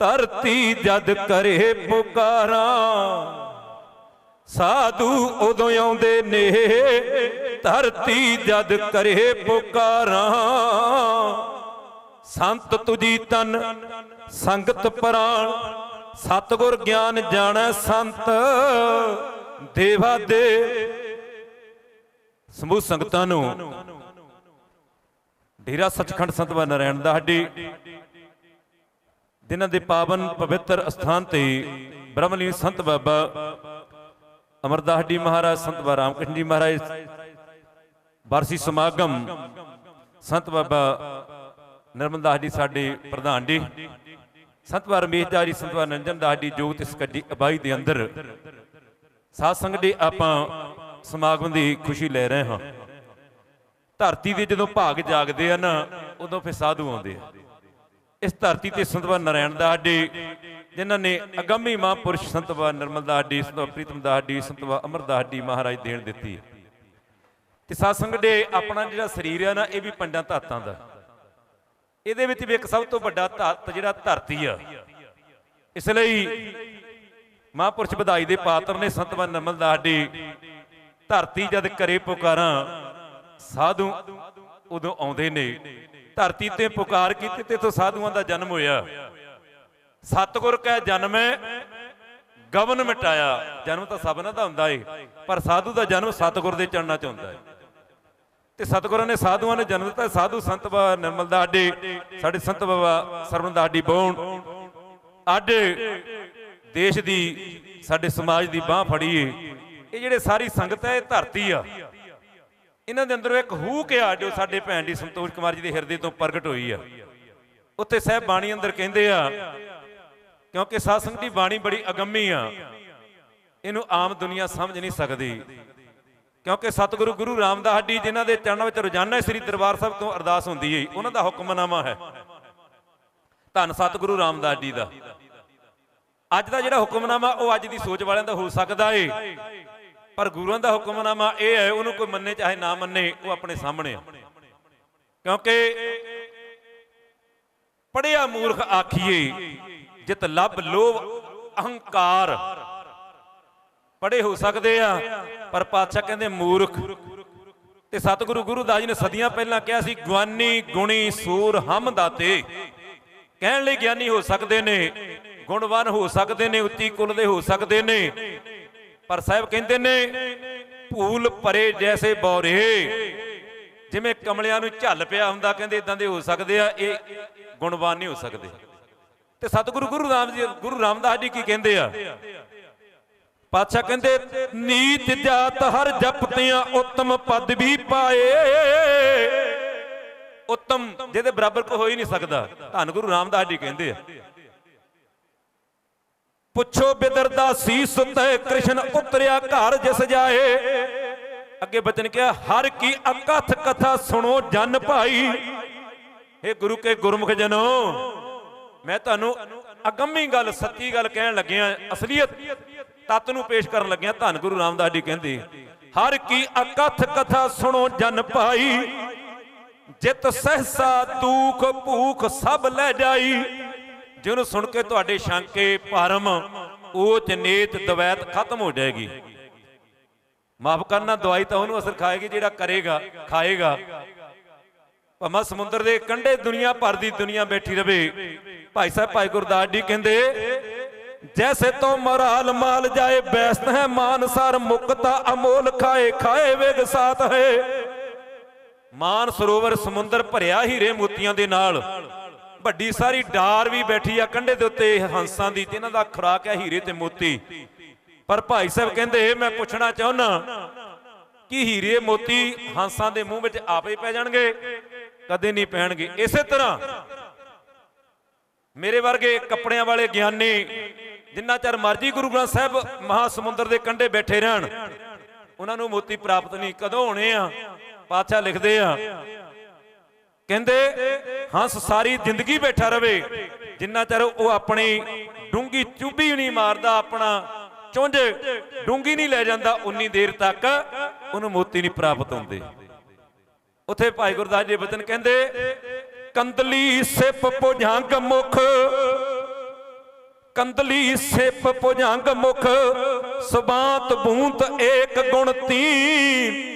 ਧਰਤੀ ਜਦ ਕਰੇ ਪੁਕਾਰਾਂ, ਸਾਧੂ ਉਦੋਂ ਆਉਂਦੇ ਨੇ। ਧਰਤੀ ਜਦ ਕਰੇ ਪੁਕਾਰਾਂ, ਸੰਤ ਤੁਜੀ ਤਨ, ਸੰਗਤ ਪ੍ਰਾਣ। ਸਤਗੁਰ ਗਿਆਨ ਜਾਣੈ ਸੰਤ, ਦੇਵਾ ਦੇ। ਸਮੂਹ ਸੰਗਤਾਂ ਨੂੰ, ਡੇਰਾ ਸੱਚਖੰਡ ਸੰਤ ਰਹਿਣ ਦਾ ਸਾਡੀ ਜਿਨ੍ਹਾਂ ਦੇ ਪਾਵਨ ਪਵਿੱਤਰ ਅਸਥਾਨ ਤੇ ਬ੍ਰਹਮਲੀਨ ਸੰਤ ਬਾਬਾ ਅਮਰਦਾਸ ਜੀ ਮਹਾਰਾਜ, ਸੰਤ ਬਾਬਾ ਰਾਮਕ੍ਰਿਸ਼ਨ ਜੀ ਮਹਾਰਾਜ, ਵਾਰਸੀ ਸਮਾਗਮ ਸੰਤ ਬਾਬਾ ਨਰਮਦਾਸ ਜੀ ਸਾਡੇ ਪ੍ਰਧਾਨ ਜੀ, ਸੰਤ ਬਾਬਾ ਰਮੇਸ਼ ਜੀ, ਸੰਤ ਬਾਬਾ ਨੰਜਨ ਦਾਸ ਜੀ ਜੋਤ ਇਸ ਕੱਡੀ ਅਬਾਈ ਦੇ ਅੰਦਰ ਸਾਧ ਸੰਗਤ ਦੇ ਆਪਾਂ ਸਮਾਗਮ ਦੀ ਖੁਸ਼ੀ ਲੈ ਰਹੇ ਹਾਂ। ਧਰਤੀ ਦੇ ਜਦੋਂ ਭਾਗ ਜਾਗਦੇ ਆ ਨਾ, ਉਦੋਂ ਫਿਰ ਸਾਧੂ ਆਉਂਦੇ ਆ। ਇਸ ਧਰਤੀ ਤੇ ਸੰਤ ਬਾਬਾ ਨਾਰਾਇਣ ਦਾਸ ਜੀ ਜਿਨ੍ਹਾਂ ਨੇ ਅਗੰਮੀ ਮਹਾਂਪੁਰਸ਼ ਸੰਤ ਬਾਬਾ ਨਿਰਮਲ ਦਾਸ ਜੀ ਸੰਤ ਬਾਬਾ ਪ੍ਰੀਤਮ ਦਾਸ ਜੀ ਸੰਤ ਬਾਬਾ ਅਮਰਦਾਸ ਜੀ ਮਹਾਰਾਜ ਦੇਣ ਦਿੱਤੀ ਹੈ। ਤੇ ਸਤਸੰਗ ਸੰਗਤ ਦੇ ਆਪਣਾ ਜਿਹੜਾ ਸਰੀਰ ਆ ਨਾ, ਇਹ ਵੀ ਪੰਜਾਂ ਧਾਤਾਂ ਦਾ। ਇਹਦੇ ਵਿੱਚ ਵੀ ਇੱਕ ਸਭ ਤੋਂ ਵੱਡਾ ਧਾਤ ਜਿਹੜਾ ਧਰਤੀ ਆ। ਇਸ ਲਈ ਮਹਾਂਪੁਰਸ਼ ਵਧਾਈ ਦੇ ਪਾਤਰ ਨੇ ਸੰਤ ਬਾਬਾ ਨਿਰਮਲ ਦਾਸ ਜੀ ਧਰਤੀ ਜਦ ਕਰੇ ਪੁਕਾਰਾਂ, ਸਾਧੂ ਉਦੋਂ ਆਉਂਦੇ ਨੇ। ਧਰਤੀ ਤੇ ਪੁਕਾਰ ਕੀਤੀ ਤੇ ਤੋਂ ਸਾਧੂਆਂ ਦਾ ਜਨਮ ਹੋਇਆ। ਸਤਿਗੁਰ ਕੈ ਜਨਮੈ, ਗਵਨ ਮਿਟਾਇਆ। ਜਨਮ ਤਾਂ ਸਭਨਾਂ ਦਾ ਹੁੰਦਾ ਏ, ਪਰ ਸਾਧੂ ਦਾ ਜਨਮ ਸਤਿਗੁਰ ਦੇ ਚਰਨਾਂ 'ਚ ਹੁੰਦਾ ਏ। ਤੇ ਸਤਿਗੁਰਾਂ ਨੇ ਸਾਧੂਆਂ ਨੇ ਜਨਮ ਦਿੱਤਾ। ਸਾਧੂ ਸੰਤ ਬਾਬਾ ਨਿਰਮਲ ਦਾਡੀ ਸਾਡੇ ਸੰਤ ਬਾਬਾ ਸਰਵਨ ਦਾਡੀ ਬੌਣ। ਅੱਜ ਦੇਸ਼ ਦੀ, ਸਾਡੇ ਸਮਾਜ ਦੀ ਬਾਹ ਫੜੀ ਏ। ਇਹ ਜਿਹੜੇ ਸਾਰੀ ਸੰਗਤ ਹੈ, ਇਹ ਧਰਤੀ ਆ। ਇਹਨਾਂ ਦੇ ਅੰਦਰੋਂ ਇੱਕ ਹੂਕ ਆ ਜੋ ਸਾਡੇ ਭੈਣ ਦੀ ਸੰਤੋਸ਼ ਕੁਮਾਰ ਜੀ ਦੇ ਹਿਰਦੇ ਤੋਂ ਪ੍ਰਗਟ ਹੋਈ ਆ। ਉੱਥੇ ਸਹਿਬ ਬਾਣੀ ਅੰਦਰ ਕਹਿੰਦੇ ਆ, ਕਿਉਂਕਿ ਸਾਧ ਦੀ ਬਾਣੀ ਬੜੀ ਅਗੰਮੀ ਆ। ਇਹਨੂੰ ਆਮ ਦੁਨੀਆ ਸਮਝ ਨਹੀਂ ਸਕਦੀ। ਕਿਉਂਕਿ ਸਤਿਗੁਰੂ ਗੁਰੂ ਰਾਮਦਾਸ ਜੀ, ਜਿਨ੍ਹਾਂ ਦੇ ਚਰਨਾਂ ਵਿੱਚ ਰੋਜ਼ਾਨਾ ਸ੍ਰੀ ਦਰਬਾਰ ਸਾਹਿਬ ਤੋਂ ਅਰਦਾਸ ਹੁੰਦੀ ਹੈ ਉਹਨਾਂ ਦਾ ਹੁਕਮਨਾਮਾ ਹੈ। ਧੰਨ ਸਤਿਗੁਰੂ ਰਾਮਦਾਸ ਜੀ ਦਾ। ਅੱਜ ਦਾ ਜਿਹੜਾ ਹੁਕਮਨਾਮਾ, ਉਹ ਅੱਜ ਦੀ ਸੋਚ ਵਾਲਿਆਂ ਦਾ ਹੋ ਸਕਦਾ ਏ। ਪਰ ਗੁਰੂਆਂ ਦਾ ਹੁਕਮਨਾਮਾ ਇਹ ਹੈ, ਉਹਨੂੰ ਕੋਈ ਮੰਨੇ ਚਾਹੇ ਨਾ ਮੰਨੇ, ਉਹ ਆਪਣੇ ਸਾਹਮਣੇ ਆ। ਕਿਉਂਕਿ ਪੜਿਆ ਮੂਰਖ ਆਖੀਏ, ਜਿਤ ਲੱਭ ਲੋਭ ਅਹੰਕਾਰ। ਪੜੇ ਹੋ ਸਕਦੇ ਆ, ਪਰ ਪਾਤਸ਼ਾਹ ਕਹਿੰਦੇ ਮੂਰਖ। ਤੇ ਸਤਿਗੁਰੂ ਗੁਰੂ ਦਾਸ ਜੀ ਨੇ ਸਦੀਆਂ ਪਹਿਲਾਂ ਕਿਹਾ ਸੀ, ਗਿਆਨੀ ਗੁਣੀ ਸੂਰ ਹਮ ਦਾਤੇ ਕਹਿਣ ਲਈ ਗਿਆਨੀ ਹੋ ਸਕਦੇ ਨੇ, ਗੁਣਵਾਨ ਹੋ ਸਕਦੇ ਨੇ, ਉੱਚੀ ਕੁਲ ਦੇ ਹੋ ਸਕਦੇ ਨੇ। ਪਰ ਸਾਹਿਬ ਕਹਿੰਦੇ ਨੇ, ਭੂਲ ਭਰੇ ਜੈਸੇ ਬੌਰੇ। ਜਿਵੇਂ ਕਮਲਿਆਂ ਨੂੰ ਝੱਲ ਪਿਆ ਹੁੰਦਾ, ਕਹਿੰਦੇ ਇਦਾਂ ਦੇ ਹੋ ਸਕਦੇ ਆ, ਇਹ ਗੁਣਵਾਨ ਨਹੀਂ ਹੋ ਸਕਦੇ। ਤੇ ਸਤਿਗੁਰੂ ਗੁਰੂ ਰਾਮ ਜੀ, ਗੁਰੂ ਰਾਮਦਾਸ ਜੀ ਕੀ ਕਹਿੰਦੇ ਆ? ਪਾਤਸ਼ਾਹ ਕਹਿੰਦੇ, ਨੀਤ ਜਾਤ ਹਰ ਜਪਤਿਆਂ, ਉੱਤਮ ਪਦ ਵੀ ਪਾਏ। ਉੱਤਮ ਜਿਹਦੇ ਬਰਾਬਰ ਕੋ ਹੋ ਹੀ ਨਹੀਂ ਸਕਦਾ। ਧੰਨ ਗੁਰੂ ਰਾਮਦਾਸ ਜੀ ਕਹਿੰਦੇ ਆ। ਪੁੱਛੋ ਬਿਦਰ ਦਾ ਸੀਸ ਤੈ ਕ੍ਰਿਸ਼ਨ ਉਤਰਿਆ ਘਰ ਜਿਸ ਜਾਏ। ਅੱਗੇ ਬਚਨ ਕਿਹਾ, ਹਰ ਕੀ ਅਕਥ ਕਥਾ ਸੁਣੋ ਜਨ ਭਾਈ। ਇਹ ਗੁਰੂ ਕੇ ਗੁਰਮੁਖ ਜਨੋ, ਮੈਂ ਤੁਹਾਨੂੰ ਅਗੰਮੀ ਗੱਲ, ਸੱਚੀ ਗੱਲ ਕਹਿਣ ਲੱਗਿਆ, ਅਸਲੀਅਤ ਤਤ ਨੂੰ ਪੇਸ਼ ਕਰਨ ਲੱਗਿਆ, ਧੰਨ ਗੁਰੂ ਰਾਮਦਾਸ ਜੀ ਕਹਿੰਦੇ, ਹਰ ਕੀ ਅਕਥ ਕਥਾ ਸੁਣੋ ਜਨ ਭਾਈ। ਜਿਤ ਸਹਸਾ, ਤੂਖ ਭੂਖ ਸਭ ਲੈ ਜਾਈ। ਜਿਹਨੂੰ ਸੁਣ ਕੇ ਤੁਹਾਡੇ ਸ਼ੰਕੇ ਭਰਮ ਉਹ ਨੀਚ ਦਵੈਤ ਖਤਮ ਹੋ ਜਾਏਗੀ। ਮਾਫ ਕਰਨਾ, ਦਵਾਈ ਤਾਂ ਉਹਨੂੰ ਅਸਰ ਖਾਏਗੀ, ਜਿਹੜਾ ਕਰੇਗਾ, ਖਾਏਗਾ। ਭਮਾ ਸਮੁੰਦਰ ਦੇ ਕੰਢੇ ਦੁਨੀਆ ਭਰ ਦੀ ਦੁਨੀਆ ਬੈਠੀ ਰਵੇ। ਭਾਈ ਸਾਹਿਬ, ਭਾਈ ਗੁਰਦਾਸ ਜੀ ਕਹਿੰਦੇ, ਜੈਸੇ ਤੋਂ ਮਰਾਲ ਮਾਲ ਜਾਏ, ਬੈਸਤ ਹੈ ਮਾਨਸਰ, ਮੁਕਤਾ ਅਮੋਲ ਖਾਏ ਖਾਏ ਵੇਗ ਸਾਥ ਹੈ। ਮਾਨ ਸਰੋਵਰ ਸਮੁੰਦਰ ਭਰਿਆ ਹੀਰੇ ਮੋਤੀਆਂ ਦੇ ਨਾਲ। ਵੱਡੀ ਸਾਰੀ ਡਾਰ ਵੀ ਬੈਠੀ ਆ ਕੰਢੇ ਦੇ ਉੱਤੇ ਹੰਸਾਂ ਦੀ ਜਿਨ੍ਹਾਂ ਦਾ ਖੁਰਾਕ ਹੈ ਹੀਰੇ ਤੇ ਮੋਤੀ। ਪਰ ਭਾਈ ਸਾਹਿਬ ਕਹਿੰਦੇ, ਮੈਂ ਪੁੱਛਣਾ ਚਾਹੁੰਨਾ ਕਿ ਹੀਰੇ, ਮੋਤੀ ਹੰਸਾਂ ਦੇ ਮੂੰਹ ਵਿੱਚ ਆਪੇ ਪੈ ਜਾਣਗੇ? ਕਦੇ ਨਹੀਂ ਪੈਣਗੇ। ਇਸੇ ਤਰ੍ਹਾਂ ਮੇਰੇ ਵਰਗੇ ਕੱਪੜਿਆਂ ਵਾਲੇ ਗਿਆਨੀ, ਜਿੰਨਾ ਚਿਰ ਮਰਜ਼ੀ ਗੁਰੂ ਗ੍ਰੰਥ ਸਾਹਿਬ ਮਹਾ ਸਮੁੰਦਰ ਦੇ ਕੰਢੇ ਬੈਠੇ ਰਹਿਣ, ਉਹਨਾਂ ਨੂੰ ਮੋਤੀ ਪ੍ਰਾਪਤ ਨਹੀਂ। ਕਦੋਂ ਹੋਣੇ ਆ? ਪਾਤਸ਼ਾਹ ਲਿਖਦੇ ਆ ਕਹਿੰਦੇ, ਹੰਸ ਸਾਰੀ ਜ਼ਿੰਦਗੀ ਬੈਠਾ ਰਵੇ। ਜਿੰਨਾ ਚਿਰ ਉਹ ਆਪਣੀ ਡੂੰਗੀ ਚੁੱਭੀ ਨਹੀਂ ਮਾਰਦਾ, ਆਪਣਾ ਚੁੰਝ ਡੂੰਗੀ ਨਹੀਂ ਲੈ ਜਾਂਦਾ, ਉਨੀ ਦੇਰ ਤੱਕ ਉਹਨੂੰ ਮੋਤੀ ਨਹੀਂ ਪ੍ਰਾਪਤ ਹੁੰਦੇ। ਉੱਥੇ ਭਾਈ ਗੁਰਦਾਸ ਜੀ ਬਚਨ ਕਹਿੰਦੇ, ਕੰਦਲੀ ਸਿਪ ਪੁਝੰਗ ਮੁਖ, ਕੰਦਲੀ ਸਿਪ ਭੁਜੰਗ ਮੁਖ, ਸੁਬਾਤ ਬੂੰਤ ਏਕ ਗੁਣ ਤੀਨ।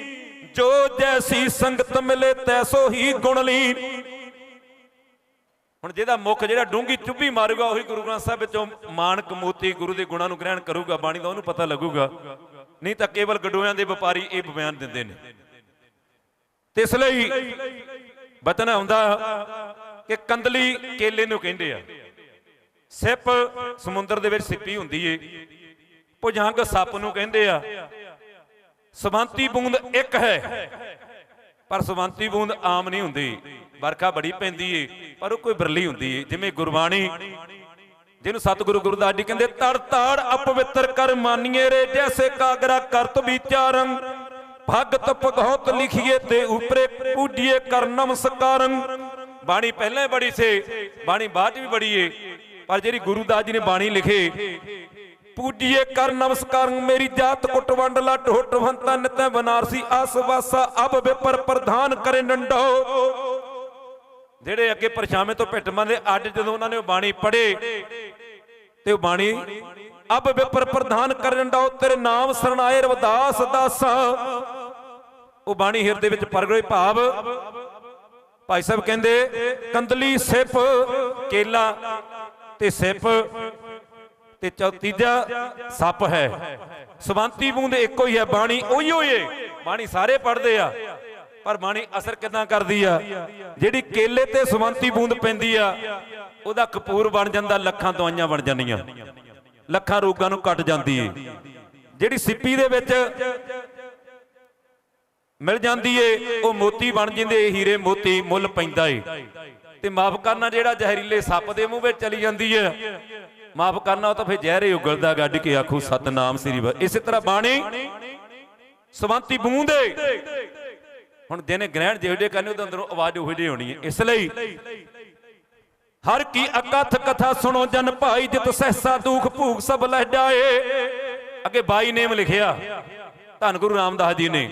ਜੋ ਜੈਸੀ ਸੰਗਤ ਮਿਲੇ ਤੈਸੋ ਹੀ ਗੁਣ ਲੀਨ ਹੁਣ ਜਿਹਦਾ ਮੁਖ ਜਿਹੜਾ ਡੂੰਗੀ ਚੁੱਭੀ ਮਾਰੂਗਾ, ਉਹੀ ਗੁਰੂ ਗ੍ਰੰਥ ਸਾਹਿਬ ਵਿੱਚੋਂ ਮਾਨਕ ਮੋਤੀ ਗੁਰੂ ਦੇ ਗੁਣਾਂ ਨੂੰ ਗ੍ਰਹਿਣ ਕਰੂਗਾ, ਬਾਣੀ ਦਾ ਉਹਨੂੰ ਪਤਾ ਲੱਗੂਗਾ। ਨਹੀਂ ਤਾਂ ਕੇਵਲ ਗਡੋਇਆਂ ਦੇ ਵਪਾਰੀ ਇਹ ਬਿਆਨ ਦਿੰਦੇ ਨੇ। ਤੇ ਇਸ ਲਈ ਬਚਨ ਆਉਂਦਾ ਕਿ ਕੰਦਲੀ ਕੇਲੇ ਨੂੰ ਕਹਿੰਦੇ ਆ, ਸਿਪ ਸਮੁੰਦਰ ਦੇ ਵਿੱਚ ਸਿੱਪੀ ਹੁੰਦੀ ਏ, ਭੁਜੰਗ ਸੱਪ ਨੂੰ ਕਹਿੰਦੇ ਆ ਸਵੰਤੀ ਬੂੰਦ ਇੱਕ ਹੈ। ਪਰ ਸਵੰਤੀ ਬੂੰਦ ਆਮ ਨਹੀਂ ਹੁੰਦੀ। ਵਰਖਾ ਬੜੀ ਪੈਂਦੀ ਏ, ਪਰ ਉਹ ਕੋਈ ਬਰਲੀ ਹੁੰਦੀ ਏ। ਜਿਵੇਂ ਗੁਰਬਾਣੀ, ਜਿਹਨੂੰ ਸਤਿਗੁਰੂ ਗੁਰਦਾਸ ਜੀ ਕਹਿੰਦੇ, ਤੜ ਤੜ ਅਪਵਿੱਤਰ ਕਰ ਮਾਨੀਏ ਰੇ, ਜੈਸੇ ਕਾਗਰਾ ਕਰਤ ਵਿਚਾਰੰ ਭਗਤ ਭਗਉਤ ਲਿਖੀਏ ਤੇ ਉਪਰੇ ਪੂਜੀਏ ਕਰ ਨਮਸਕਾਰੰ ਬਾਣੀ ਪਹਿਲਾਂ ਬੜੀ ਸੇ, ਬਾਣੀ ਬਾਅਦ 'ਚ ਵੀ ਬੜੀ ਏ। ਪਰ ਜਿਹੜੀ ਗੁਰੂਦਾਸ ਜੀ ਨੇ ਬਾਣੀ ਲਿਖੇ ਪੂਜੀਏ ਕਰ ਨਮਸਕਾਰ, ਮੇਰੀ ਜਾਤ ਕੁੱਟ ਵੰਡ ਨਿਤੈ ਬਨਾਰਸੀ, ਆਸ ਅਬ ਵਿਪਰ ਪ੍ਰਧਾਨ ਕਰੇ ਨੰਡੋ। ਜਿਹੜੇ ਅੱਗੇ ਪਰਛਾਵੇਂ ਤੋਂ ਭਿੱਟ ਮੰਨਦੇ ਅੱਜ ਜਦੋਂ ਉਹਨਾਂ ਨੇ ਉਹ ਬਾਣੀ ਪੜ੍ਹੇ, ਤੇ ਉਹ ਬਾਣੀ, ਅਬ ਵਿਪਰ ਪ੍ਰਧਾਨ ਕਰਨ ਡਾਓ ਤੇਰੇ ਨਾਮ ਸਰਣਾਏ ਰਵਦਾਸ ਦਾਸਾ। ਉਹ ਬਾਣੀ ਹਿਰਦੇ ਵਿੱਚ ਪ੍ਰਗਟ ਹੋਈ ਭਾਵ, ਭਾਈ ਸਾਹਿਬ ਕਹਿੰਦੇ, ਕੰਦਲੀ ਸਿਪ, ਕੇਲਾ ਤੇ ਸਿਪ ਤੇ ਚੌ ਤੀਜਾ ਸੱਪ ਹੈ। ਸਵੰਤੀ ਬੂੰਦ ਇੱਕੋ ਹੀ ਹੈ, ਬਾਣੀ ਉਹੀ ਹੋਏ ਬਾਣੀ ਸਾਰੇ ਪੜ੍ਹਦੇ ਆ। ਪਰ ਬਾਣੀ ਅਸਰ ਕਿਦਾਂ ਕਰਦੀ ਆ? ਜਿਹੜੀ ਕੇਲੇ ਤੇ ਸਵੰਤੀ ਬੂੰਦ ਪੈਂਦੀ ਆ, ਉਹਦਾ ਕਪੂਰ ਬਣ ਜਾਂਦਾ, ਲੱਖਾਂ ਦਵਾਈਆਂ ਬਣ ਜਾਂਦੀਆਂ। ਲੱਖਾਂ ਰੋਗਾਂ ਨੂੰ ਕੱਟ ਜਾਂਦੀ ਏ। ਜਿਹੜੀ ਸਿੱਪੀ ਦੇ ਵਿੱਚ ਮਿਲ ਜਾਂਦੀ ਏ, ਉਹ ਮੋਤੀ ਬਣ ਜਾਂਦੇ, ਹੀਰੇ ਮੋਤੀ ਮੁੱਲ ਪੈਂਦਾ ਏ। ਤੇ ਮਾਫ ਕਰਨਾ ਜਿਹੜਾ ਜ਼ਹਿਰੀਲੇ ਸੱਪ ਦੇ ਮੂੰਹ ਵਿੱਚ ਚਲੀ ਜਾਂਦੀ ਏ। ਮਾਫ ਕਰਨਾ ਉਹ ਤਾਂ ਫਿਰ ਜ਼ਹਿਰੇ ਉਗਲਦਾ ਗੱਡ ਕੇ ਆਖੂ, ਸਤਨਾਮ ਸ੍ਰੀ ਵਾ ਇਸੇ ਤਰ੍ਹਾਂ ਬਾਣੀ ਸਵੰਤੀ ਬੂੰਦ ਹੁਣ ਜਿਹਨੇ ਗ੍ਰਹਿਣ ਜਿਹੜੇ ਕਰਨੇ ਉਹਦੇ ਅੰਦਰੋਂ ਆਵਾਜ਼ ਉਹੋ ਜਿਹੀ ਹੋਣੀ ਹੈ ਇਸ ਲਈ ਹਰ ਕੀ ਅਕਥ ਕਥਾ ਸੁਣੋ, ਜਨ ਭਾਈ ਜਿਤ ਸਹਸਾ ਦੁਖ ਭੂਖ ਸਭ ਲਹਿ ਜਾਏ। ਅੱਗੇ ਬਾਈ ਨੇਮ ਲਿਖਿਆ, ਧੰਨ ਗੁਰੂ ਰਾਮਦਾਸ ਜੀ ਨੇ।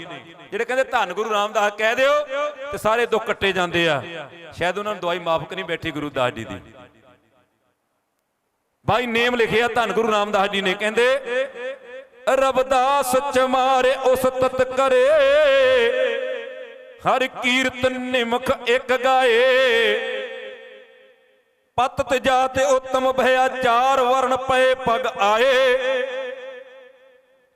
ਜਿਹੜੇ ਕਹਿੰਦੇ ਧੰਨ ਗੁਰੂ ਰਾਮਦਾਸ ਕਹਿ ਦਿਓ, ਤੇ ਸਾਰੇ ਦੁੱਖ ਕੱਟੇ ਜਾਂਦੇ ਆ। ਸ਼ਾਇਦ ਉਹਨਾਂ ਨੂੰ ਦਵਾਈ ਮਾਫ ਨਹੀਂ ਬੈਠੀ ਗੁਰੂ ਦਾਸ ਜੀ ਦੀ। ਭਾਈ ਨੇਮ ਲਿਖਿਆ ਧੰਨ ਗੁਰੂ ਰਾਮਦਾਸ ਜੀ ਨੇ ਕਹਿੰਦੇ ਰਬਦਾਸ ਚਮਾਰੇ ਉਸ ਤਤ ਕਰੇ, ਹਰ ਕੀਰਤਨ ਨਿਮਖ ਇੱਕ ਗਾਏ। ਪਤ ਤੇ ਜਾਤ ਉਤਮ ਭਇਆ ਚਾਰ ਵਰਣ ਪਏ ਪਗ ਆਏ।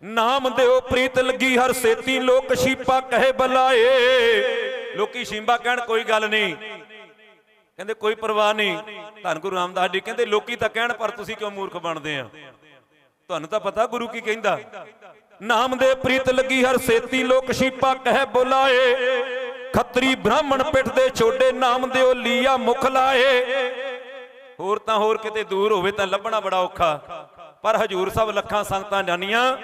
ਨਾਮ ਦਿਓ ਪ੍ਰੀਤ ਲੱਗੀ ਹਰ ਸੇਤੀ, ਲੋਕ ਸ਼ੀਪਾ ਕਹੇ ਬਲਾਏ। ਲੋਕੀ ਸ਼ੀਂਬਾ ਕਹਿਣ, ਕੋਈ ਗੱਲ ਨਹੀਂ। ਕਹਿੰਦੇ, ਕੋਈ ਪਰਵਾਹ ਨਹੀਂ। ਧੰਨ ਗੁਰੂ ਰਾਮਦਾਸ ਜੀ ਕਹਿੰਦੇ, ਲੋਕੀ ਤਾਂ ਕਹਿਣ, ਪਰ ਤੁਸੀਂ ਕਿਉਂ ਮੂਰਖ ਬਣਦੇ ਆ? ਤੁਹਾਨੂੰ ਤਾਂ ਪਤਾ ਗੁਰੂ ਕੀ ਕਹਿੰਦਾ, ਨਾਮ ਦੇ ਪ੍ਰੀਤ ਲੱਗੀ ਹਰ ਸੇਤੀ, ਲੋਕ ਸ਼ੀਪਾ ਕਹਿ ਬੁਲਾਏ। ਖੱਤਰੀ ਬ੍ਰਾਹਮਣ ਪਿੱਠ ਦੇ ਛੋਡੇ, ਨਾਮ ਦਿਓ ਲੀਆ ਮੁਖ ਲਾਏ। ਹੋਰ ਤਾਂ ਹੋਰ ਕਿਤੇ ਦੂਰ ਹੋਵੇ ਤਾਂ ਲੱਭਣਾ ਬੜਾ ਔਖਾ। ਪਰ ਹਜੂਰ ਸਾਹਿਬ ਲੱਖਾਂ ਸੰਗਤਾਂ ਜਾਨੀਆਂ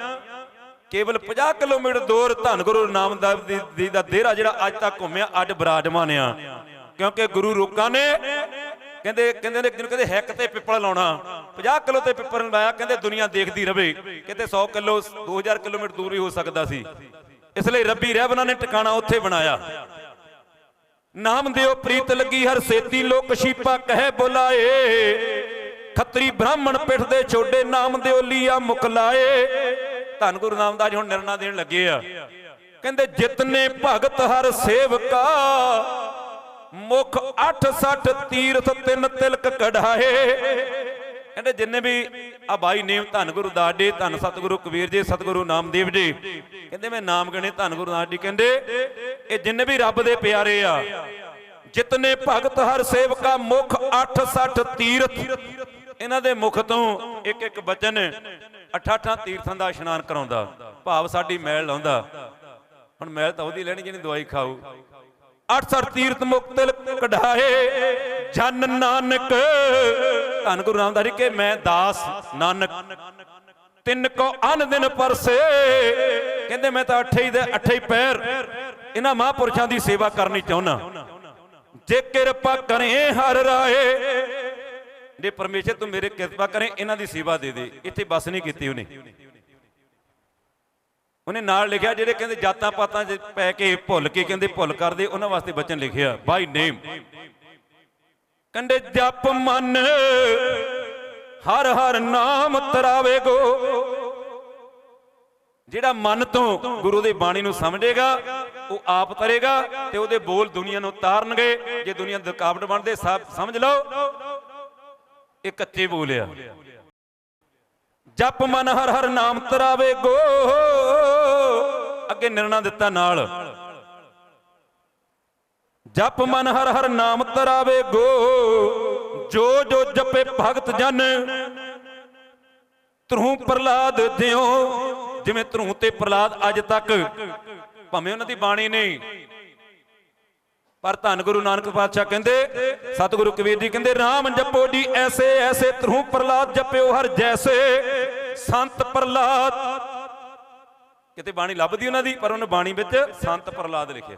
ਕੇਵਲ 50 ਕਿਲੋਮੀਟਰ ਦੂਰ ਧੰਨ ਗੁਰੂ ਨਾਮਦਾਸ ਜੀ ਦੀ ਦਾ ਦੇਹਰਾ ਜਿਹੜਾ ਅੱਜ ਤੱਕ ਘੁੰਮਿਆ, ਅੱਜ ਬਰਾਜਮਾਨ ਆ। ਕਿਉਂਕਿ ਗੁਰੂ ਰੋਕਾਂ ਨੇ। ਕਹਿੰਦੇ ਕਹਿੰਦੇ ਨੇ, ਜਿਹਨੂੰ ਕਹਿੰਦੇ ਹੈਕ ਤੇ ਪਿੱਪਲ ਲਾਉਣਾ। 50 ਕਿਲੋ ਤੇ ਪਿੱਪਲ ਲਾਇਆ, ਕਹਿੰਦੇ ਦੁਨੀਆ ਦੇਖਦੀ ਰਵੇ। ਕਿਤੇ 100 ਕਿਲੋ 2000 ਕਿਲੋਮੀਟਰ ਦੂਰ ਹੀ ਹੋ ਸਕਦਾ ਸੀ। ਇਸ ਲਈ ਰੱਬੀ ਰਹਿਬਨਾਂ ਨੇ ਟਿਕਾਣਾ ਉੱਥੇ ਬਣਾਇਆ। ਨਾਮ ਦਿਓ ਪ੍ਰੀਤ ਲੱਗੀ ਹਰ ਸੇਤੀ, ਲੋਕ ਸ਼ੀਪਾ ਕਹਿ ਬੁਲਾਏ। ਖੱਤਰੀ ਬ੍ਰਾਹਮਣ ਪਿੱਠ ਦੇ ਛੋਡੇ, ਨਾਮ ਦਿਓ ਲੀਆ ਮੁਕਲਾਏ ਧੰਨ ਗੁਰੂ ਨਾਮਦਾਸ ਹੁਣ ਨਿਰਣਾ ਦੇਣ ਲੱਗੇ ਆ। ਕਹਿੰਦੇ, ਜਿਤਨੇ ਭਗਤ ਹਰ ਸੇਵਕਾ ਮੁਖ 68 ਤੀਰਥ ਤਿੰਨ ਤਿਲਕ ਕਢਾਏ। ਕਹਿੰਦੇ ਜਿੰਨੇ ਵੀ ਆ ਬਾਈ ਨੇਮ ਧੰਨ ਗੁਰੂ ਦਾਸ ਜੀ, ਧੰਨ ਸਤਿਗੁਰੂ ਕਬੀਰ ਜੀ, ਸਤਿਗੁਰੂ ਨਾਮਦੇਵ ਜੀ, ਕਹਿੰਦੇ ਮੈਂ ਨਾਮ ਗਣੇ ਧੰਨ ਗੁਰੂ ਦਾਸ ਜੀ, ਕਹਿੰਦੇ ਇਹ ਜਿੰਨੇ ਵੀ ਰੱਬ ਦੇ ਪਿਆਰੇ ਆ, ਜਿਤਨੇ ਭਗਤ ਹਰ ਸੇਵਕਾ ਮੁਖ 68 ਤੀਰਥ, ਇਹਨਾਂ ਦੇ ਮੁਖ ਤੋਂ ਇੱਕ ਇੱਕ ਬਚਨ 88 ਤੀਰਥਾਂ ਦਾ ਇਸ਼ਨਾਨ ਕਰਾਉਂਦਾ, ਭਾਵ ਸਾਡੀ ਮੈਲ ਲਾਉਂਦਾ। ਹੁਣ ਮੈਲ ਤਾਂ ਉਹਦੀ ਲੈਣੀ, ਜਿਹਨੇ ਦਵਾਈ ਖਾਊ। 68 ਤੀਰਥ ਮੁਕਤਲ ਕਢਾਏ। ਜਨ ਨਾਨਕ, ਧੰਨ ਗੁਰੂ ਰਾਮਦਾਸ ਜੀ ਕਿ ਮੈਂ ਦਾਸ ਨਾਨਕ। ਤਿੰਨ ਕੋ ਅਨ ਦਿਨ ਪਰਸੇ। ਕਹਿੰਦੇ ਮੈਂ ਤਾਂ ਅੱਠੇ ਹੀ ਦੇ ਅੱਠੇ ਹੀ ਪੈਰ। ਇਹਨਾਂ ਮਹਾਂਪੁਰਸ਼ਾਂ ਦੀ ਸੇਵਾ ਕਰਨੀ ਚਾਹੁੰਨਾ। ਜੇ ਕਿਰਪਾ ਕਰੇ ਹਰ ਰਾਏ। ਜੇ ਪਰਮੇਸ਼ਰ ਤੂੰ ਮੇਰੇ ਕਿਰਪਾ ਕਰੇ, ਇਹਨਾਂ ਦੀ ਸੇਵਾ ਦੇ ਦੇ। ਇੱਥੇ ਬਸ ਨਹੀਂ ਕੀਤੀ ਉਹਨੇ। ਉਹਨੇ ਨਾਲ ਲਿਖਿਆ ਜਿਹੜੇ ਕਹਿੰਦੇ ਜਾਤਾਂ ਪਾਤਾਂ 'ਚ ਪੈ ਕੇ ਭੁੱਲ ਕੇ ਕਹਿੰਦੇ ਭੁੱਲ ਕਰਦੇ, ਉਹਨਾਂ ਵਾਸਤੇ ਬਚਨ ਲਿਖਿਆ ਬਾਈ ਨੇਮ ਕੰਡੇ ਜਪ ਮਨ, ਹਰ ਹਰ ਨਾਮ ਤਰਾਵੇ ਜਿਹੜਾ ਮਨ ਤੋਂ ਗੁਰੂ ਦੀ ਬਾਣੀ ਨੂੰ ਸਮਝੇਗਾ, ਉਹ ਆਪ ਤਰੇਗਾ ਤੇ ਉਹਦੇ ਬੋਲ ਦੁਨੀਆ ਨੂੰ ਤਾਰਨਗੇ। ਜੇ ਦੁਨੀਆ ਦੀ ਰੁਕਾਵਟ ਬਣਦੇ, ਸਭ ਸਮਝ ਲਓ। ਇਹ ਕੱਚੇ ਬੋਲਿਆ ਜਪ ਮਨ ਹਰ ਹਰ ਨਾਮ ਤਰਾਵੇ ਗੋ। ਅੱਗੇ ਨਿਰਣਾ ਦਿੱਤਾ ਨਾਲ। ਜਪ ਮਨ ਹਰ ਹਰ ਨਾਮ ਤਰਾਵੇ ਗੋ। ਜੋ ਜੋ ਜਪੇ ਭਗਤ ਜਨ, ਧਰੂ ਪ੍ਰਲਾਦ ਦਿਓ। ਜਿਵੇਂ ਧਰੂ ਤੇ ਪ੍ਰਲਾਦ ਅੱਜ ਤੱਕ, ਭਾਵੇਂ ਉਹਨਾਂ ਦੀ ਬਾਣੀ ਨਹੀਂ। ਪਰ ਧੰਨ ਗੁਰੂ ਨਾਨਕ ਪਾਤਸ਼ਾਹ ਕਹਿੰਦੇ, ਸਤਿਗੁਰੂ ਕਬੀਰ ਜੀ ਕਹਿੰਦੇ RAM ਜਪੋ ਜੀ ਐਸੇ ਐਸੇ, ਧਰੂ ਪ੍ਰਲਾਦ ਜਪਿਓ ਹਰ ਜੈਸੇ। ਸੰਤ ਪ੍ਰਲਾਦ ਕਿਤੇ ਬਾਣੀ ਲੱਭਦੀ ਉਹਨਾਂ ਦੀ, ਪਰ ਉਹਨੇ ਬਾਣੀ ਵਿੱਚ ਸੰਤ ਪ੍ਰਲਾਦ ਲਿਖਿਆ।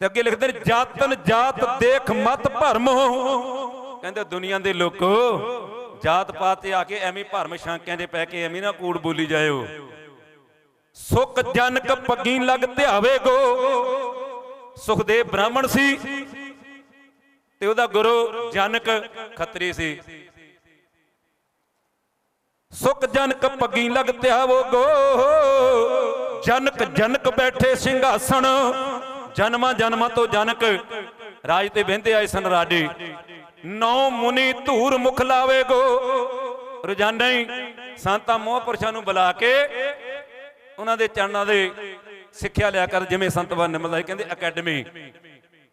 ਤੇ ਅੱਗੇ ਲਿਖਦੇ ਨੇ, ਜਾਤਨ ਜਾਤ ਦੇਖ ਮਤ ਭਰਮੋ ਕਹਿੰਦੇ, ਦੁਨੀਆ ਦੇ ਲੋਕੋ, ਜਾਤ ਪਾਤ ਤੇ ਆ ਕੇ ਐਵੇਂ ਭਰਮ ਸ਼ਾਂਕਿਆਂ ਦੇ ਪੈ ਕੇ ਐਵੇਂ ਨਾ ਕੂੜ ਬੋਲੀ ਜਾਇਓ। ਸੁਖ ਜਨਕ ਪੱਗੀ ਲਗ ਧਿਆਵੇ ਸੁਖਦੇਵ ਬ੍ਰਾਹਮਣ ਸੀ ਤੇ ਉਹਦਾ ਗੁਰੂ ਜਨਕ ਖੱਤਰੀ ਸੀ। ਸੁਖ ਜਨਕ ਪੱਗੀ ਲਗ ਵੋ ਗੋ ਜਨਕ ਜਨਕ ਬੈਠੇ ਸਿੰਘਾਸਣ। ਜਨਮਾਂ ਜਨਮਾਂ ਤੋਂ ਜਨਕ ਰਾਜ ਤੇ ਬਹਿੰਦੇ ਆਏ ਸਨ ਰਾਜੇ। ਨੌ ਮੁਨੀ ਧੂਰ ਮੁਖ ਲਾਵੇ ਗੋ ਰੋਜ਼ਾਨਾ ਹੀ ਸੰਤਾਂ ਮੋਹਪੁਰਸ਼ਾਂ ਨੂੰ ਬੁਲਾ ਕੇ ਉਹਨਾਂ ਦੇ ਚਰਨਾਂ ਦੇ ਸਿੱਖਿਆ ਲਿਆ ਕਰ, ਜਿਵੇਂ ਸੰਤ ਬਨ ਨਿਮਲਦਾਈ ਕਹਿੰਦੇ, ਅਕੈਡਮੀ।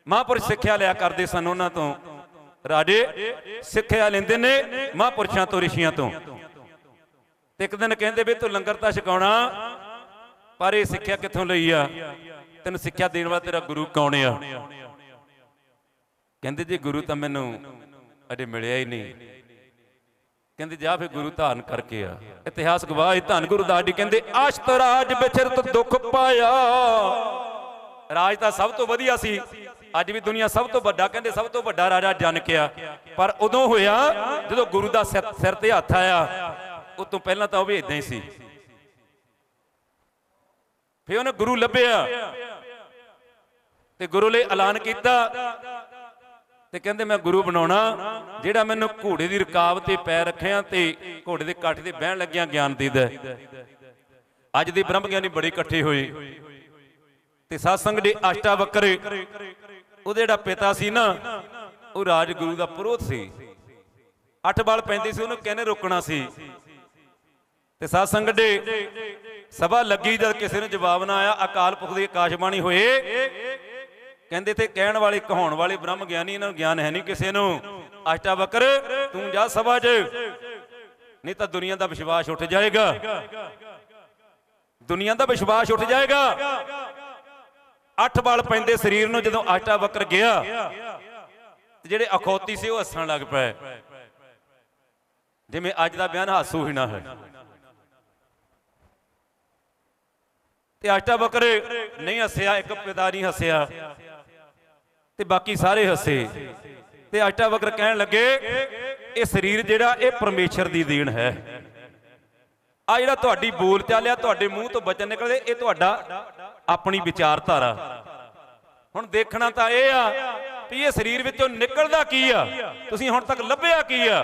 ਮਹਾਂਪੁਰਸ਼ ਸਿੱਖਿਆ ਲਿਆ ਕਰਦੇ ਸਨ ਉਹਨਾਂ ਤੋਂ। ਰਾਜੇ ਸਿੱਖਿਆ ਲੈਂਦੇ ਨੇ ਮਹਾਂਪੁਰਸ਼ਾਂ ਤੋਂ, ਰਿਸ਼ੀਆਂ ਤੋਂ। ਤੇ ਇੱਕ ਦਿਨ ਕਹਿੰਦੇ ਵੀ ਤੂੰ ਲੰਗਰ ਤਾਂ ਛਕਾਉਣਾ, ਪਰ ਇਹ ਸਿੱਖਿਆ ਕਿੱਥੋਂ ਲਈ ਆ? ਤੈਨੂੰ ਸਿੱਖਿਆ ਦੇਣ ਵਾਲਾ ਤੇਰਾ ਗੁਰੂ ਕੌਣ ਆ? ਕਹਿੰਦੇ ਜੀ ਗੁਰੂ ਤਾਂ ਮੈਨੂੰ ਅਜੇ ਮਿਲਿਆ ਹੀ ਨਹੀਂ। ਕਹਿੰਦੇ ਜਾ ਫਿਰ ਗੁਰੂ ਧਾਰਨ ਕਰਕੇ ਆ। ਇਤਿਹਾਸ ਗਵਾਹ ਹੈ ਧੰਨ ਗੁਰੂ ਦਾਸ ਜੀ ਕਹਿੰਦੇ ਆਸ਼ਤ ਰਾਜ ਵਿਚਰਤ ਦੁੱਖ ਪਾਇਆ। ਰਾਜ ਤਾਂ ਸਭ ਤੋਂ ਵਧੀਆ ਸੀ। ਅੱਜ ਵੀ ਦੁਨੀਆ ਸਭ ਤੋਂ ਵੱਡਾ, ਕਹਿੰਦੇ ਸਭ ਤੋਂ ਵੱਡਾ ਰਾਜਾ ਜਨਕਿਆ ਪਰ ਉਦੋਂ ਹੋਇਆ ਜਦੋਂ ਗੁਰੂ ਦਾ ਸਿਰ ਸਿਰ ਤੇ ਹੱਥ ਆਇਆ। ਉਹ ਤੋਂ ਪਹਿਲਾਂ ਤਾਂ ਉਹ ਵੀ ਇਦਾਂ ਹੀ ਸੀ। ਫਿਰ ਉਹਨੇ ਗੁਰੂ ਲੱਭਿਆ ਤੇ ਗੁਰੂ ਲਈ ਐਲਾਨ ਕੀਤਾ ਤੇ ਕਹਿੰਦੇ, ਮੈਂ ਗੁਰੂ ਬਣਾਉਣਾ, ਜਿਹੜਾ ਮੈਨੂੰ ਘੋੜੇ ਦੀ ਰਕਾਬ ਤੇ ਪੈਰ ਰੱਖਿਆ ਤੇ ਘੋੜੇ ਦੇ ਕੱਠ ਤੇ ਬਹਿਣ ਲੱਗਿਆ ਗਿਆਨ ਦੇਦਾ ਅੱਜ ਦੇ ਬ੍ਰਹਮ ਗਿਆਨੀ ਬੜੇ ਇਕੱਠੇ ਹੋਏ ਤੇ ਸਾਧ ਦੇ ਆਸ਼ਟਾ ਬੱਕਰੇ ਉਹਦੇ ਜਿਹੜਾ ਪਿਤਾ ਸੀ ਨਾ, ਉਹ ਰਾਜਗੁਰੂ ਦਾ ਪੁਰੋਧ ਸੀ। ਅੱਠ ਬਾਲ ਪੈਂਦੇ ਸੀ, ਉਹਨੂੰ ਕਹਿੰਦੇ ਰੋਕਣਾ ਸੀ। ਤੇ ਸਾਧ ਸੰਗਤ ਦੇ ਸਭਾ ਲੱਗੀ ਜਦ ਕਿਸੇ ਨੂੰ ਜਵਾਬ ਨਾ ਆਇਆ, ਅਕਾਲ ਪੁਰਖ ਦੀ ਆਕਾਸ਼ਬਾਣੀ ਹੋਏ। ਕਹਿੰਦੇ ਤੇ ਕਹਿਣ ਵਾਲੇ, ਕਹਾਉਣ ਵਾਲੇ ਬ੍ਰਹਮ ਗਿਆਨੀ, ਇਹਨਾਂ ਨੂੰ ਗਿਆਨ ਹੈ ਨਹੀਂ ਕਿਸੇ ਨੂੰ। ਆਸ਼ਟਾ ਬੱਕਰ ਤੂੰ ਜਾ ਸਭਾ 'ਚ, ਨਹੀਂ ਤਾਂ ਦੁਨੀਆ ਦਾ ਵਿਸ਼ਵਾਸ ਉੱਠ ਜਾਏਗਾ। ਦੁਨੀਆ ਦਾ ਵਿਸ਼ਵਾਸ ਉੱਠ ਜਾਏਗਾ। ਅੱਠ ਵਾਲ ਪੈਂਦੇ ਸਰੀਰ ਨੂੰ ਜਦੋਂ ਆਸ਼ਟਾ ਬੱਕਰ ਗਿਆ ਤੇ ਜਿਹੜੇ ਅਖੌਤੀ ਸੀ ਉਹ ਹੱਸਣ ਲੱਗ ਪਏ। ਜਿਵੇਂ ਅੱਜ ਦਾ ਬਿਆਨ ਹਾਸੂ ਹੀ ਨਾ ਹੈ ਤੇ ਆਸ਼ਟਾ ਬੱਕਰ ਨਹੀਂ ਹੱਸਿਆ, ਇੱਕ ਪਿਤਾ ਨਹੀਂ ਹੱਸਿਆ ਤੇ ਬਾਕੀ ਸਾਰੇ ਹੱਸੇ ਤੇ ਆਸ਼ਟਾ ਬੱਕਰ ਕਹਿਣ ਲੱਗੇ, ਇਹ ਸਰੀਰ ਜਿਹੜਾ, ਇਹ ਪਰਮੇਸ਼ਰ ਦੀ ਦੇਣ ਹੈ। ਆ ਜਿਹੜਾ ਤੁਹਾਡੀ ਬੋਲ ਚਾਲਿਆ, ਤੁਹਾਡੇ ਮੂੰਹ ਤੋਂ ਬਚਨ ਨਿਕਲਦੇ, ਇਹ ਤੁਹਾਡਾ ਆਪਣੀ ਵਿਚਾਰਧਾਰਾ। ਹੁਣ ਦੇਖਣਾ ਤਾਂ ਇਹ ਆ ਵੀ ਇਹ ਸਰੀਰ ਵਿੱਚੋਂ ਨਿਕਲਦਾ ਕੀ ਆ? ਤੁਸੀਂ ਹੁਣ ਤੱਕ ਲੱਭਿਆ ਕੀ ਆ?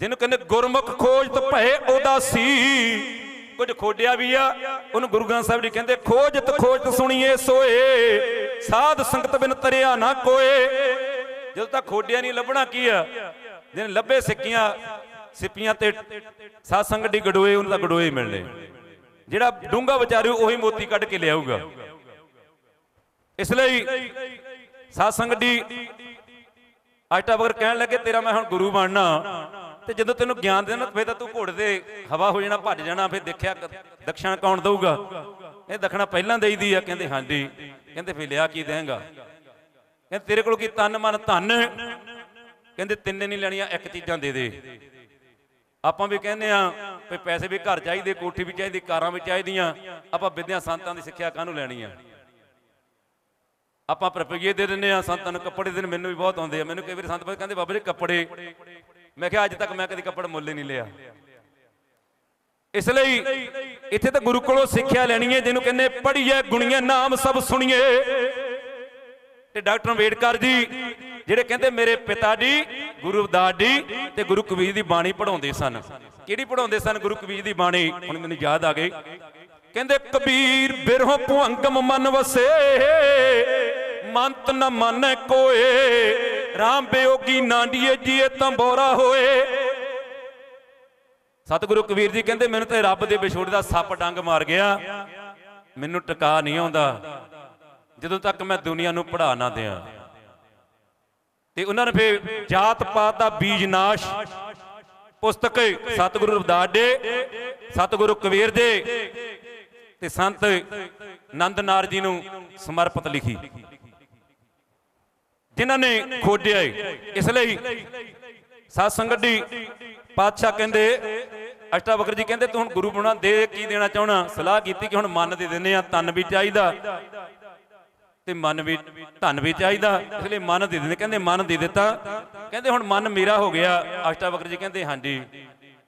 ਜਿਹਨੂੰ ਕਹਿੰਦੇ ਗੁਰਮੁਖ ਖੋਜ ਖੋਜਤ ਭਏ ਉਹਦਾ ਸੀ ਕੁਝ ਖੋਡਿਆ ਵੀ ਆ, ਉਹਨੂੰ ਗੁਰੂ ਗ੍ਰੰਥ ਸਾਹਿਬ ਜੀ ਕਹਿੰਦੇ ਖੋਜਤ ਖੋਜਤ ਸੁਣੀਏ ਸੋਏ, ਸਾਧ ਸੰਗਤ ਬਿਨ ਤਰਿਆ ਨਾ ਕੋਏ। ਜਦੋਂ ਤੱਕ ਖੋਡਿਆ ਨਹੀਂ, ਲੱਭਣਾ ਕੀ ਆ? ਜਿਹਨੇ ਲੱਭੇ ਸਿੱਕੀਆਂ, ਸਿੱਪੀਆਂ ਤੇ ਸਾਧ ਸੰਗਤ ਦੀ ਗਡੋਏ, ਉਹਨੂੰ ਤਾਂ ਗਡੋਏ ਮਿਲਣੇ। ਜਿਹੜਾ ਡੂੰਗਾ ਵਿਚਾਰੂ ਉਹੀ ਮੋਤੀ ਕੱਢ ਕੇ ਲਿਆਊਗਾ। ਇਸ ਲਈ ਸਾਧ ਸੰਗਤ ਦੀ ਆਟਾ ਬਗਰ ਕਹਿਣ ਲੱਗੇ, ਤੇਰਾ ਮੈਂ ਹੁਣ ਗੁਰੂ ਬਣਨਾ। ਤੇ ਜਦੋਂ ਤੈਨੂੰ ਗਿਆਨ ਦੇਣਾ ਫੇਰ ਤਾਂ ਤੂੰ ਘੋੜੇ ਦੇ ਹਵਾ ਹੋ ਜਾਣਾ, ਭੱਜ ਜਾਣਾ, ਫੇਰ ਦੇਖਿਆ ਕ- ਦਕਸ਼ਣ ਕੌਣ ਦਊਗਾ? ਇਹ ਦਖਣਾ ਪਹਿਲਾਂ ਦੇਈਦੀ ਆ, ਕਹਿੰਦੇ ਹਾਂਜੀ। ਕਹਿੰਦੇ ਫੇਰ ਲਿਆ ਕੀ ਦੇਂਗਾ? ਕਹਿੰਦੇ ਤੇਰੇ ਕੋਲ ਕੀ ਤਨ, ਮਨ, ਧਨ? ਕਹਿੰਦੇ ਤਿੰਨੇ ਨਹੀਂ ਲੈਣੀਆਂ, ਇੱਕ ਚੀਜ਼ਾਂ ਦੇ ਦੇ। ਆਪਾਂ ਵੀ ਕਹਿੰਦੇ ਆ ਵੀ ਪੈਸੇ ਵੀ ਘਰ ਚਾਹੀਦੇ, ਕੋਠੀ ਵੀ ਚਾਹੀਦੀ, ਕਾਰਾਂ ਵੀ ਚਾਹੀਦੀਆਂ। ਆਪਾਂ ਵਿਦਿਆ ਸੰਤਾਂ ਦੀ ਸਿੱਖਿਆ ਕਾਹਨੂੰ ਲੈਣੀ ਆ ਆਪਾਂ ਰੁਪਈਏ ਦੇ ਦਿੰਨੇ ਆ, ਸੰਤਾਂ ਨੂੰ ਕੱਪੜੇ ਦੇਣ ਮੈਨੂੰ ਵੀ ਬਹੁਤ ਆਉਂਦੇ ਆ। ਮੈਨੂੰ ਕਈ ਵਾਰੀ ਸੰਤ ਕਹਿੰਦੇ, ਬਾਬਾ ਜੀ, ਕੱਪੜੇ ਮੈਂ ਕਿਹਾ ਅੱਜ ਤੱਕ ਮੈਂ ਕਦੇ ਕੱਪੜਾ ਮੁੱਲ ਨਹੀਂ ਲਿਆ। ਇਸ ਲਈ ਇੱਥੇ ਤਾਂ ਗੁਰੂ ਕੋਲੋਂ ਸਿੱਖਿਆ ਲੈਣੀ ਹੈ, ਜਿਹਨੂੰ ਕਹਿੰਦੇ ਪੜ੍ਹੀਏ, ਗੁਣੀਏ, ਨਾਮ ਸਭ ਸੁਣੀਏ। ਤੇ ਡਾਕਟਰ ਅੰਬੇਡਕਰ ਜੀ, ਜਿਹੜੇ ਕਹਿੰਦੇ ਮੇਰੇ ਪਿਤਾ ਜੀ, ਗੁਰੂ ਰਵਿਦਾਸ ਜੀ ਤੇ ਗੁਰੂ ਕਬੀਰ ਦੀ ਬਾਣੀ ਪੜਾਉਂਦੇ ਸਨ। ਕਿਹੜੀ ਪੜਾਉਂਦੇ ਸਨ? ਗੁਰੂ ਕਬੀਰ ਦੀ ਬਾਣੀ। ਹੁਣ ਮੈਨੂੰ ਯਾਦ ਆ ਗਈ। ਕਹਿੰਦੇ, ਕਬੀਰ ਬਿਰਹੋਂ ਭੁੰਗਮ ਮਨ ਵਸੇ, ਮੰਤ ਨ ਮਨ ਕੋਏ। RAM ਬਿਯੋਗੀ ਨਾਂਡੀਏ ਜੀਏ ਤੰਬੋਰਾ ਹੋਏ। ਸਤਿਗੁਰੂ ਕਬੀਰ ਜੀ ਕਹਿੰਦੇ, ਮੈਨੂੰ ਤੇ ਰੱਬ ਦੇ ਵਿਛੋੜੇ ਦਾ ਸੱਪ ਡੰਗ ਮਾਰ ਗਿਆ। ਮੈਨੂੰ ਟਿਕਾ ਨਹੀਂ ਆਉਂਦਾ। ਜਦੋਂ ਤੱਕ ਮੈਂ ਦੁਨੀਆ ਨੂੰ ਪੜਾ ਨਾ ਦਿਆਂ। ਤੇ ਉਹਨਾਂ ਨੇ ਫੇ ਜਾਤ ਪਾਤ ਦਾ ਬੀਜ ਨਾਸ਼। ਪੁਸਤਕ ਸਤਿਗੁਰੂ ਰਵਿਦਾਸ ਦੇ, ਸਤਿਗੁਰੂ ਕਬੀਰ ਦੇ ਤੇ ਸੰਤ ਨੰਦ ਨਾਰ ਜੀ ਨੂੰ ਸਮਰਪਿਤ ਲਿਖੀ। ਜਿਨ੍ਹਾਂ ਨੇ ਖੋਜਿਆ ਏ। ਇਸ ਲਈ ਸਾਧ ਸੰਗਤ ਦੀ ਪਾਤਸ਼ਾਹ ਕਹਿੰਦੇ ਅਸ਼ਟਾਵਕਰ ਜੀ ਕਹਿੰਦੇ, ਤੂੰ ਹੁਣ ਗੁਰੂ ਬਣਾ ਦੇ ਕੀ ਦੇਣਾ ਚਾਹਣਾ ਸਲਾਹ ਕੀਤੀ ਕਿ ਹੁਣ ਮਨ ਦੇ ਦਿੰਦੇ ਆ ਤਨ ਵੀ ਚਾਹੀਦਾ। ਤੇ ਮਨ ਵੀ, ਧਨ ਵੀ ਚਾਹੀਦਾ। ਇਸ ਲਈ ਮਨ ਦੇ ਦਿੰਦੇ, ਕਹਿੰਦੇ ਮਨ ਦੇ ਦਿੱਤਾ। ਕਹਿੰਦੇ ਹੁਣ ਮਨ ਮੇਰਾ ਹੋ ਗਿਆ। ਅਸ਼ਟਾ ਅਸ਼ਟਾਵਕਰ ਜੀ ਕਹਿੰਦੇ, ਹਾਂਜੀ।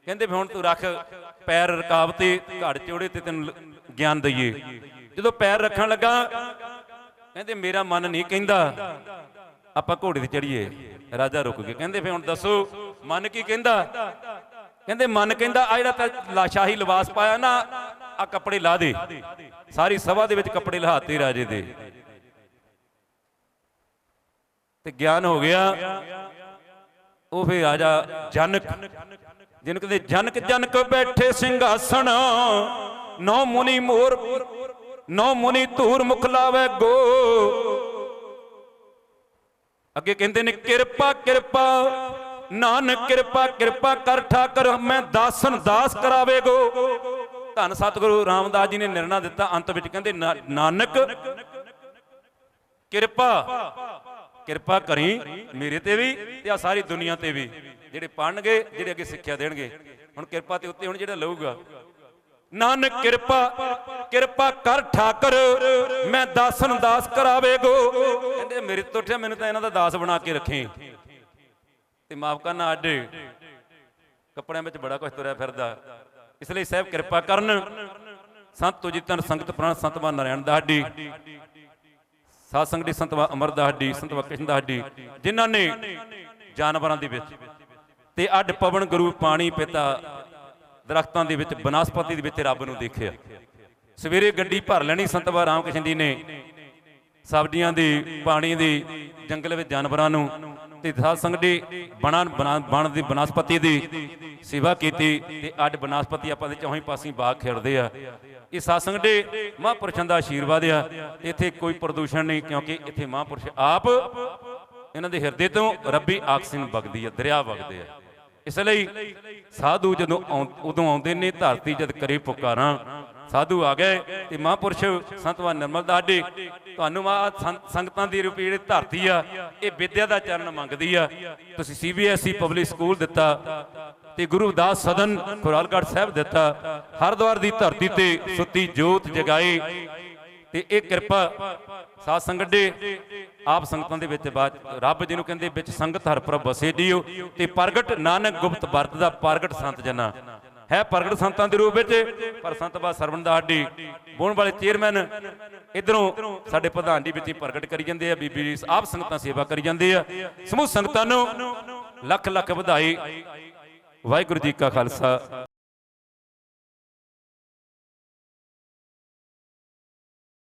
ਕਹਿੰਦੇ ਵੀ ਹੁਣ ਤੂੰ ਰੱਖ ਪੈਰ ਰਕਾਬ ਤੇ ਘੜ ਚੋੜੇ ਤੇ ਤੈਨੂੰ ਗਿਆਨ ਦਈਏ। ਜਦੋਂ ਪੈਰ ਰੱਖਣ ਲੱਗਾ, ਕਹਿੰਦੇ ਮੇਰਾ ਮਨ ਨਹੀਂ ਕਹਿੰਦਾ। ਆਪਾਂ ਘੋੜੇ ਤੇ ਚੜੀਏ ਰਾਜਾ ਰੁਕ ਗਿਆ। ਕਹਿੰਦੇ ਫੇ ਹੁਣ ਦੱਸੋ, ਮਨ ਕੀ ਕਹਿੰਦਾ? ਕਹਿੰਦੇ ਮਨ ਕਹਿੰਦਾ ਆ ਜਿਹੜਾ ਤਾਂ ਸ਼ਾਹੀ ਲਿਬਾਸ ਪਾਇਆ ਨਾ ਆ ਕੱਪੜੇ ਲਾ ਦੇ। ਸਾਰੀ ਸਭਾ ਦੇ ਵਿੱਚ ਕੱਪੜੇ ਲਹਾਤੇ ਰਾਜੇ ਦੇ। ਤੇ ਗਿਆਨ ਹੋ ਗਿਆ, ਉਹ ਫੇ ਰਾਜਾ ਜਨਕ। ਜਿਹਨੂੰ ਕਹਿੰਦੇ ਜਨਕ ਜਨਕ ਬੈਠੇ ਸਿੰਘਾਸਣ, ਨੌ ਮੁਨੀ ਮੋਰ, ਨੌ ਮੁਨੀ ਧੂਰ ਮੁਖ ਲਾਵੇ ਗੋ। ਅੱਗੇ ਕਹਿੰਦੇ ਨੇ, ਕਿਰਪਾ ਕਿਰਪਾ, ਨਾਨਕ ਕਿਰਪਾ ਕਿਰਪਾ ਕਰ ਠਾਕਰ, ਮੈਂ ਦਾਸਨ ਦਾਸ ਕਰਾਵੇਗੋ। ਧੰਨ ਸਤਿਗੁਰੂ ਰਾਮਦਾਸ ਜੀ ਨੇ ਨਿਰਣਾ ਦਿੱਤਾ ਅੰਤ ਵਿੱਚ, ਕਹਿੰਦੇ ਨਾਨਕ, ਕਿਰਪਾ ਕਿਰਪਾ ਕਰੀ ਮੇਰੇ ਤੇ ਵੀ ਤੇ ਆ ਸਾਰੀ ਦੁਨੀਆ ਤੇ ਵੀ, ਜਿਹੜੇ ਪੜਨਗੇ ਜਿਹੜੇ ਅੱਗੇ ਸਿੱਖਿਆ ਦੇਣਗੇ। ਹੁਣ ਕਿਰਪਾ ਤੇ ਉੱਤੇ ਹੁਣ ਜਿਹੜਾ ਲਊਗਾ ਨਾਨਕ ਕਿਰਪਾ ਕਿਰਪਾ ਕਰ ਠਾਕਰ, ਮੈਂ ਦਾਸਨ ਦਾਸ ਕਰਾਵੇਗੋ ਕਹਿੰਦੇ ਮੇਰੇ ਤੋਂ ਉੱਠਿਆ, ਮੈਨੂੰ ਤਾਂ ਇਹਨਾਂ ਦਾ ਦਾਸ ਬਣਾ ਕੇ ਰੱਖੇ। ਤੇ ਮਾਫ ਕਰਨਾ ਅੱਡ ਕੱਪੜਿਆਂ ਵਿੱਚ ਬੜਾ ਕੁਝ ਤੁਰਿਆ ਫਿਰਦਾ। ਇਸ ਲਈ ਸਾਹਿਬ ਕਿਰਪਾ ਕਰਨ। ਸੰਤ ਤੁਜੀ ਤਨ ਸੰਗਤ ਪ੍ਰਾਨ ਸੰਤ ਬਾ ਨਾਰਾਇਣ ਦਾਡੀ ਸਾਧ ਸੰਗਤ ਦੀ ਸੰਤ ਬਾ ਅਮਰਦਾਸ ਦੀ ਸੰਤ ਬਾ ਕ੍ਰਿਸ਼ਨ ਦਾਸ ਦੀ ਜਿਨ੍ਹਾਂ ਨੇ ਜਾਨਵਰਾਂ ਦੇ ਵਿੱਚ ਤੇ ਅੱਡ ਪਵਨ ਗੁਰੂ ਪਾਣੀ ਪਿਤਾ ਦਰਖਤਾਂ ਦੇ ਵਿੱਚ, ਬਨਸਪਤੀ ਦੇ ਵਿੱਚ ਰੱਬ ਨੂੰ ਦੇਖਿਆ। ਸਵੇਰੇ ਗੱਡੀ ਭਰ ਲੈਣੀ, ਸੰਤ ਬਾ ਰਾਮ ਕ੍ਰਿਸ਼ਨ ਜੀ ਨੇ। ਸਬਜ਼ੀਆਂ ਦੀ, ਪਾਣੀ ਦੀ, ਜੰਗਲ ਵਿੱਚ ਜਾਨਵਰਾਂ ਨੂੰ ਤੇ ਸਾਧ ਸੰਗਤ ਦੀ ਬਣਾ, ਬਣ ਦੀ ਬਨਸਪਤੀ ਦੀ ਸੇਵਾ ਕੀਤੀ ਤੇ ਅੱਜ ਬਨਸਪਤੀ ਆਪਾਂ ਦੇ ਚੌਹੀਂ ਪਾਸੇ ਬਾਗ ਖਿੜਦੇ ਆ। ਇਹ ਸਾਧ ਸੰਗਤ ਦੇ ਮਹਾਂਪੁਰਸ਼ਾਂ ਦਾ ਆਸ਼ੀਰਵਾਦ ਆ। ਇੱਥੇ ਕੋਈ ਪ੍ਰਦੂਸ਼ਣ ਨਹੀਂ, ਕਿਉਂਕਿ ਇੱਥੇ ਮਹਾਂਪੁਰਸ਼ ਆਪ ਇਹਨਾਂ ਦੇ ਹਿਰਦੇ ਤੋਂ ਰੱਬੀ ਆਕਸੀਜਨ ਵਗਦੀ ਆ, ਦਰਿਆ ਵਗਦੇ ਆ। ਇਸ ਲਈ ਸਾਧੂ ਜਦੋਂ ਉਦੋਂ ਆਉਂਦੇ ਨੇ ਧਰਤੀ ਜਦ ਕਰੇ ਪੁਕਾਰਾਂ, ਸਾਧੂ ਆ ਗਏ ਤੇ ਮਹਾਂਪੁਰਸ਼ ਸੰਤਵਾ ਨਿਰਮਲ ਦਾਸ ਤੁਹਾਨੂੰ ਆ ਸੰਗਤਾਂ ਦੀ ਰੂਪੀ ਜਿਹੜੀ ਧਰਤੀ ਆ, ਇਹ ਵਿਦਿਆ ਦਾ ਚਰਨ ਮੰਗਦੀ ਆ। ਤੁਸੀਂ ਸੀਬੀਐਸਈ ਪਬਲਿਕ ਸਕੂਲ ਦਿੱਤਾ ਤੇ ਗੁਰੂ ਦਾਸ ਸਦਨ ਖੁਰਾਲਗੜ੍ਹ ਸਾਹਿਬ ਦਿੱਤਾ। ਹਰਦੁਆਰ ਦੀ ਧਰਤੀ ਤੇ ਸੁੱਤੀ ਜੋਤ ਜਗਾਏ। ਤੇ ਇਹ ਕਿਰਪਾ ਸਾਧ ਸੰਗਤ ਦੇ ਆਪ ਸੰਗਤਾਂ ਦੇ ਵਿੱਚ ਬਾਤ ਰੱਬ ਜਿਹਨੂੰ ਕਹਿੰਦੇ ਵਿੱਚ ਸੰਗਤ ਹਰ ਪ੍ਰਭ ਵਸੇ ਜੀਓ ਤੇ ਪ੍ਰਗਟ ਨਾਨਕ ਗੁਪਤ ਵਰਤ ਦਾ ਪ੍ਰਗਟ ਸੰਤ ਜਨਾ। ਹੈ ਪ੍ਰਗਟ ਸੰਤਾਂ ਦੇ ਰੂਪ ਵਿੱਚ, ਪਰ ਸੰਤ ਬਾ ਸਰਵਣਦਾਸ ਜੀ ਬੋਣ ਵਾਲੇ ਚੇਅਰਮੈਨ ਇਧਰੋਂ ਸਾਡੇ ਪ੍ਰਧਾਨ ਜੀ ਵਿੱਚ ਹੀ ਪ੍ਰਗਟ ਕਰੀ ਜਾਂਦੇ ਆ, ਬੀਬੀ ਆਪ ਸੰਗਤਾਂ ਸੇਵਾ ਕਰੀ ਜਾਂਦੇ ਆ। ਸਮੂਹ ਸੰਗਤਾਂ ਨੂੰ ਲੱਖ ਲੱਖ ਵਧਾਈ। ਵਾਹਿਗੁਰੂ ਜੀ ਕਾ ਖਾਲਸਾ।